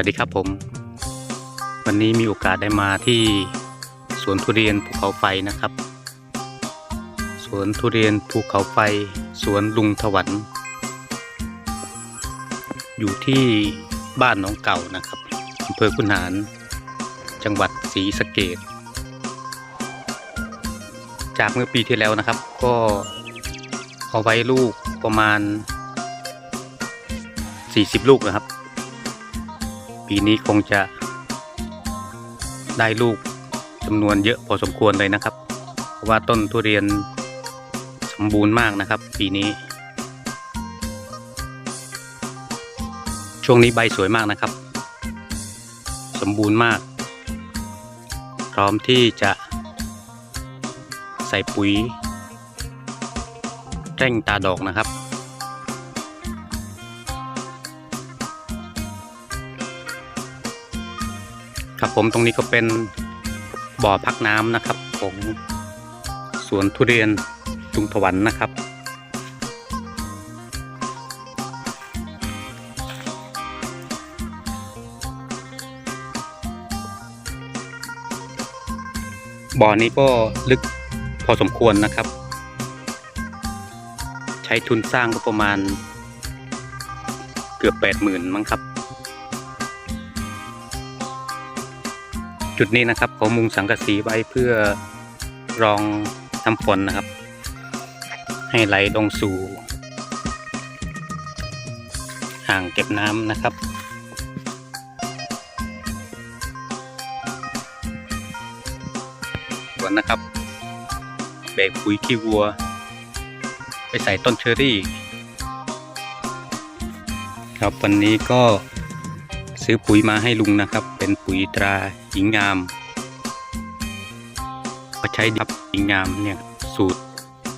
วัสดีครับผม วันนี้มีโอกาสได้มาที่สวนทุเรียนภูเขาไฟนะครับ สวนทุเรียนภูเขาไฟ สวนลุงถวันอยู่ที่บ้านหนองเก่านะครับอำเภอคุนหาร จังหวัดศรีสะเกดจากเมื่อปีที่แล้วนะครับ ก็เอาไว้ลูกประมาณ 40 ลูกนะครับ ปีนี้คงจะได้ลูกจำนวนเยอะพอสมควรเลยนะครับ เพราะว่าต้นทุเรียนสมบูรณ์มากนะครับ ปีนี้ ช่วงนี้ใบสวยมากนะครับ สมบูรณ์มาก พร้อมที่จะใส่ปุ๋ยเร่งตาดอกนะครับ ครับผมตรงนี้ก็เป็นบ่อพักน้ำนะครับของสวนทุเรียนลุงถวันนะครับ บ่อนี้ก็ลึกพอสมควรนะครับ ใช้ทุนสร้างก็ประมาณเกือบแปดหมื่นมั้งครับ จุดนี้นะครับเขามุงสังกะสีไว้เพื่อรองน้ำฝนนะครับ ให้ไหลลงสู่อ่างเก็บน้ำนะครับส่วนนะครับแบกปุ๋ยขี้วัว ไปใส่ต้นเชอรี่ ครับวันนี้ก็ ซื้อปุ๋ยมาให้ลุงนะครับ เป็นปุ๋ยตราหญิงงามก็ใช้ดิบหญิงงามเนี่ยสูตร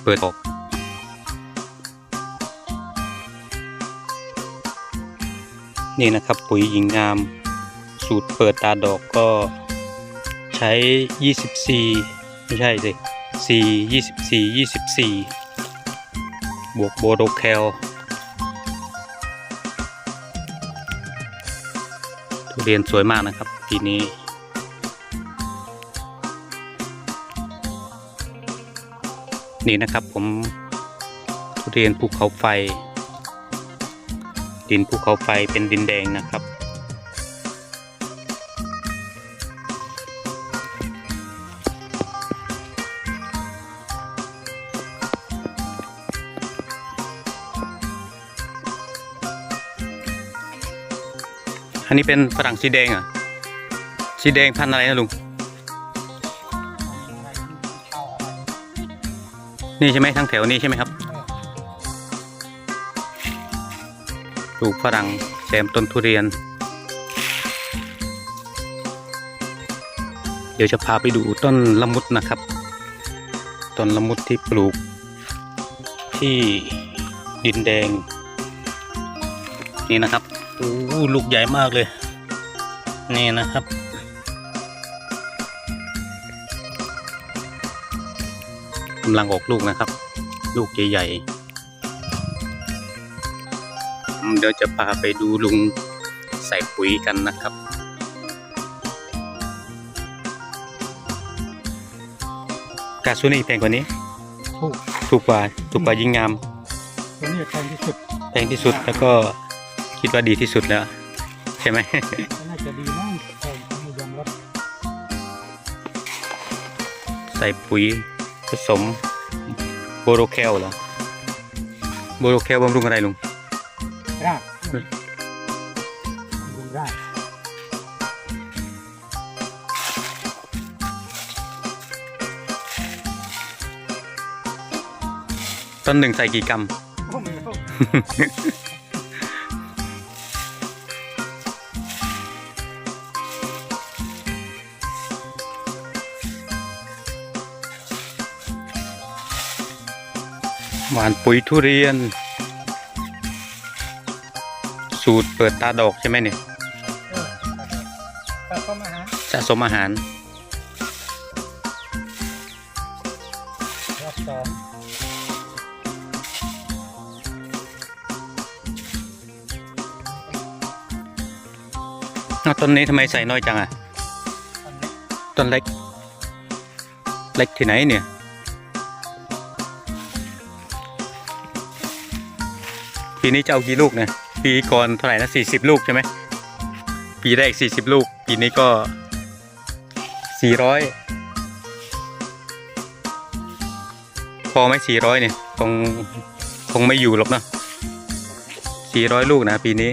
เปิดออกนี่นะครับปุ๋ยหญิงงาม สูตรเปิดตาดอกก็ใช้ 24 ไม่ใช่สิ4 24 24 บวกโบโดแคล ทุเรียนสวยมากนะครับ ปีนี้ นี่นะครับผมทุเรียนภูเขาไฟ ดินภูเขาไฟเป็นดินแดงนะครับ อันนี้เป็นฝรั่งสีแดงอะสีแดงพันอะไรนะลุง นี่ใช่ไหมทั้งแถวนี้ใช่ไหมครับปลูกฝรั่งแซมต้นทุเรียน เดี๋ยวจะพาไปดูต้นละมุดนะครับ ต้นละมุดที่ปลูกที่ดินแดง นี่นะครับโอ้โหลูกใหญ่มากเลย นี่นะครับ กำลังออกลูกนะครับ ลูกใหญ่ๆอืมเดี๋ยวจะพาไปดูลุงใส่ปุ๋ยกันนะครับกาซูนี่แพงกว่านี้ ถูกถูกกว่าถูกกว่ายิ่งงามตัวนี้แพงที่สุดแพงที่สุดแล้วก็ คิดว่าดีที่สุดแล้ว ใช่ไหมก็น่าจะดีมากแพงไม่ยอมรับใส่ปุ๋ยผสมโบโรแคลเหรอโบโรแคลบำรุงอะไรลุงรากดูรากต้นหนึ่งใส่กี่กรัม หวานปุ๋ยทุเรียน สูตรเปิดตาดอกใช่ไหมเนี่ยเออแต่ก็มาหาสะสมอาหารรอบสองออ้าวต้นนี้ทำไมใส่น้อยจังอะ ต้นเล็ก ต้นเล็ก เล็กที่ไหนเนี่ย ปีนี้จะเอากี่ลูกเนี่ยปีก่อนเท่าไหร่นะสี่สิบลูกใช่ไหมปีแรกสี่สิบลูก ปีนี้ก็สี่ร้อยพอไหมสี่ร้อยเนี่ยคงคงไม่อยู่หรอกเนาะสี่ร้อยลูกนะปีนี้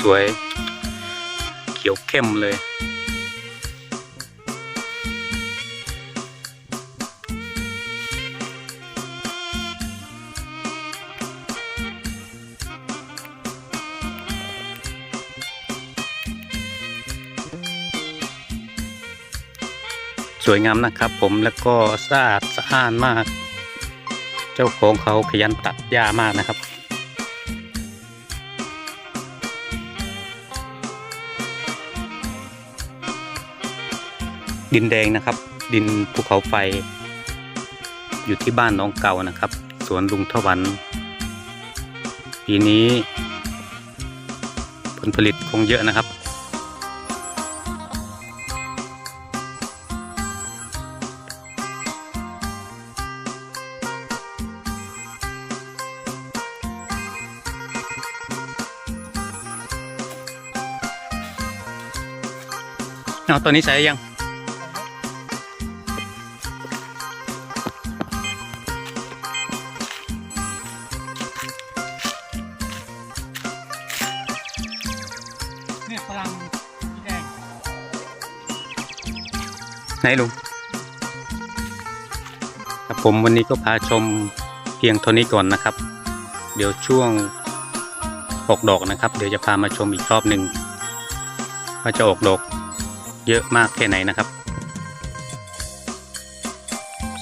สวยเขียวเข้มเลย สวยงามนะครับ ผมแล้วก็สะอาดสะอ้านมาก เจ้าของเขาขยันตัดหญ้ามากนะครับดินแดงนะครับ ดินภูเขาไฟ อยู่ที่บ้านน้องเก่านะครับ สวนลุงทวันปีนี้ ผลผลิตคงเยอะนะครับ เอาตอนนี้ใส่ยัง เนี่ยฝรั่งสีแดงไหนลุงครับผมวันนี้ก็พาชมเพียงเท่านี้ก่อนนะครับ เดี๋ยวช่วงออกดอกนะครับ เดี๋ยวจะพามาชมอีกรอบหนึ่งว่าจะออกดอก เยอะมากแค่ไหนนะครับ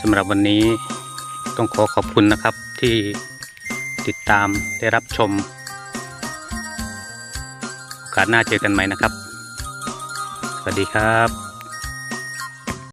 สำหรับวันนี้ต้องขอขอบคุณนะครับที่ติดตามได้รับชมโอกาสหน้าเจอกันใหม่นะครับ สวัสดีครับ